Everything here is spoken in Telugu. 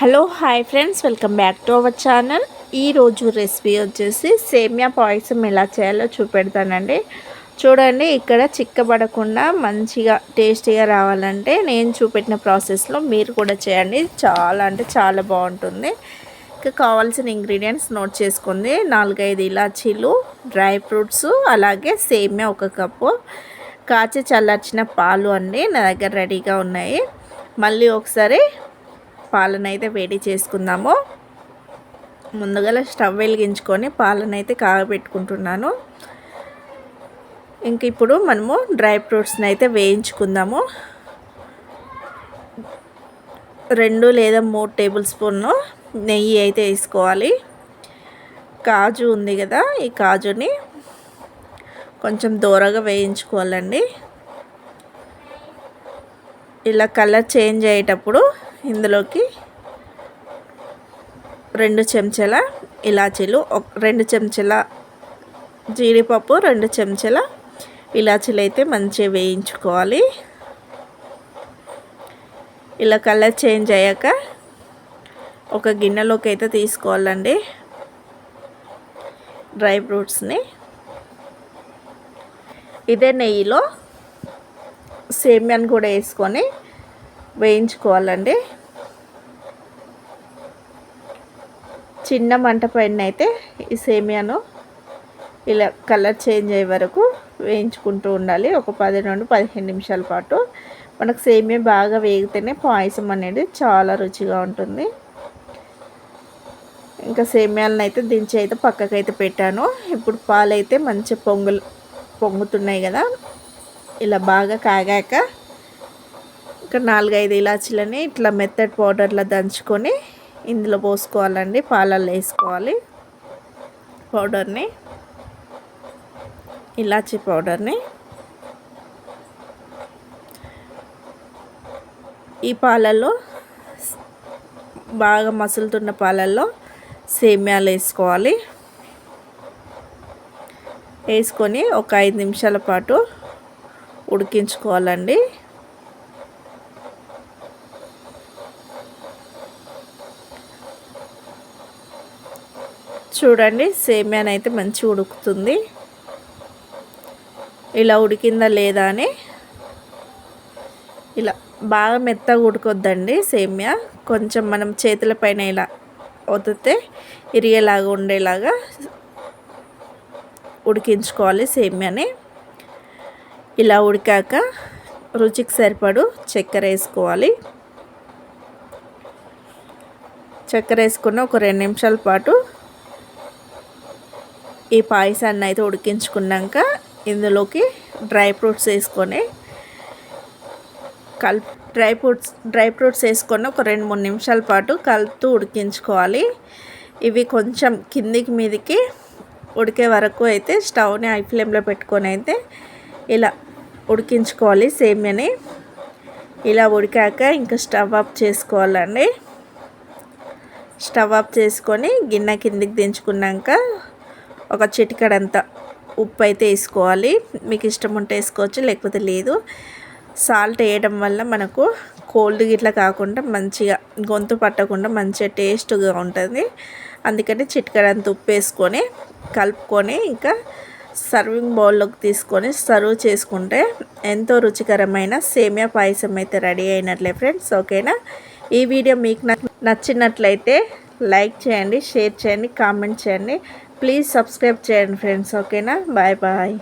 Hello hi friends. Welcome back to our channel. ఈరోజు రెసిపీ వచ్చేసి సేమియా పాయసం ఎలా చేయాలో చూపెడతానండి. చూడండి ఇక్కడ చిక్కబడకుండా మంచిగా టేస్టీగా రావాలంటే నేను చూపెట్టిన ప్రాసెస్లో మీరు కూడా చేయండి. చాలా అంటే చాలా బాగుంటుంది. ఇంకా కావాల్సిన ఇంగ్రీడియంట్స్ నోట్ చేసుకుంది. నాలుగైదు ఇలాచీలు డ్రై ఫ్రూట్స్ అలాగే సేమియా ఒక కప్పు. కాచి చల్లార్చిన పాలు అండి నా దగ్గర రెడీగా ఉన్నాయి. మళ్ళీ ఒకసారి పాలనైతే అయితే వేడి చేసుకుందాము. ముందుగా స్టవ్ వెలిగించుకొని పాలనైతే అయితే కాగబెట్టుకుంటున్నాను. ఇంక ఇప్పుడు మనము డ్రై ఫ్రూట్స్ని అయితే వేయించుకుందాము. రెండు లేదా మూడు టేబుల్ స్పూన్ను నెయ్యి అయితే వేసుకోవాలి. కాజు ఉంది కదా ఈ కాజుని కొంచెం దూరగా వేయించుకోవాలండి. ఇలా కలర్ చేంజ్ అయ్యేటప్పుడు ఇందులోకి రెండు చెంచాల ఇలాచీలు రెండు చెంచాల జీడిపప్పు రెండు చెంచాల ఇలాచీలు అయితే మంచిగా వేయించుకోవాలి. ఇలా కలర్ చేంజ్ అయ్యాక ఒక గిన్నెలోకి అయితే తీసుకోవాలండి. డ్రై ఫ్రూట్స్ని. ఇదే నెయ్యిలో సేమ్యాన్ కూడా వేసుకొని వేయించుకోవాలండి. చిన్న మంట పైన అయితే ఈ సేమియాను ఇలా కలర్ చేంజ్ అయ్యే వరకు వేయించుకుంటూ ఉండాలి. ఒక పది నుండి పదిహేను నిమిషాల పాటు. మనకు సేమియా బాగా వేగితేనే పాయసం అనేది చాలా రుచిగా ఉంటుంది. ఇంకా సేమియాలను అయితే దించి అయితే పక్కకైతే పెట్టాను. ఇప్పుడు పాలు అయితే మంచి పొంగులు పొంగుతున్నాయి కదా. ఇలా బాగా కాగాక ఒక నాలుగైదు ఇలాచీలని ఇట్లా మెత్తడ్ పౌడర్లో దంచుకొని ఇందులో పోసుకోవాలండి పాలల్లో వేసుకోవాలి పౌడర్ని ఇలాచీ పౌడర్ని. ఈ పాలల్లో బాగా మసులుతున్న పాలల్లో సేమ్యాలు వేసుకోవాలి. వేసుకొని ఒక ఐదు నిమిషాల పాటు ఉడికించుకోవాలండి. చూడండి సేమ్యానైతే అయితే మంచి ఉడుకుతుంది. ఇలా ఉడికిందా లేదా అని. ఇలా బాగా మెత్తగా ఉడకొద్దండి సేమ్యా. కొంచెం మనం చేతుల పైన ఇలా వదితే ఇరిగేలాగా ఉండేలాగా ఉడికించుకోవాలి సేమ్యాని. ఇలా ఉడికాక రుచికి సరిపడు చక్కెర వేసుకోవాలి. చక్కెర వేసుకున్న ఒక రెండు నిమిషాల పాటు ఈ పాయసాన్ని అయితే ఉడికించుకున్నాక ఇందులోకి డ్రై ఫ్రూట్స్ వేసుకొని కల్ డ్రై ఫ్రూట్స్ డ్రై ఫ్రూట్స్ వేసుకొని ఒక రెండు మూడు నిమిషాల పాటు కలుపుతూ ఉడికించుకోవాలి. ఇవి కొంచెం కిందికి మీదికి ఉడికే వరకు అయితే స్టవ్ని హై ఫ్లేమ్లో పెట్టుకొని అయితే ఇలా ఉడికించుకోవాలి సేమ్యని. ఇలా ఉడికాక ఇంకా స్టవ్ ఆఫ్ చేసుకోవాలండి. స్టవ్ ఆఫ్ చేసుకొని గిన్నె కిందికి దించుకున్నాక ఒక చిటికడంత ఉప్పు అయితే వేసుకోవాలి. మీకు ఇష్టం ఉంటే వేసుకోవచ్చు లేకపోతే లేదు. సాల్ట్ వేయడం వల్ల మనకు కోల్డ్ గిట్లా కాకుండా మంచిగా గొంతు పట్టకుండా మంచిగా టేస్ట్గా ఉంటుంది. అందుకని చిటికడంత ఉప్పు వేసుకొని కలుపుకొని ఇంకా సర్వింగ్ బౌల్లోకి తీసుకొని సర్వ్ చేసుకుంటే ఎంతో రుచికరమైన సేమియా పాయసం అయితే రెడీ అయినట్లే ఫ్రెండ్స్. ఓకేనా? ఈ వీడియో మీకు నచ్చినట్లయితే లైక్ చేయండి షేర్ చేయండి కామెంట్ చేయండి. ప్లీజ్ సబ్స్క్రైబ్ చేయండి ఫ్రెండ్స్ ఓకేనా బాయ్ బాయ్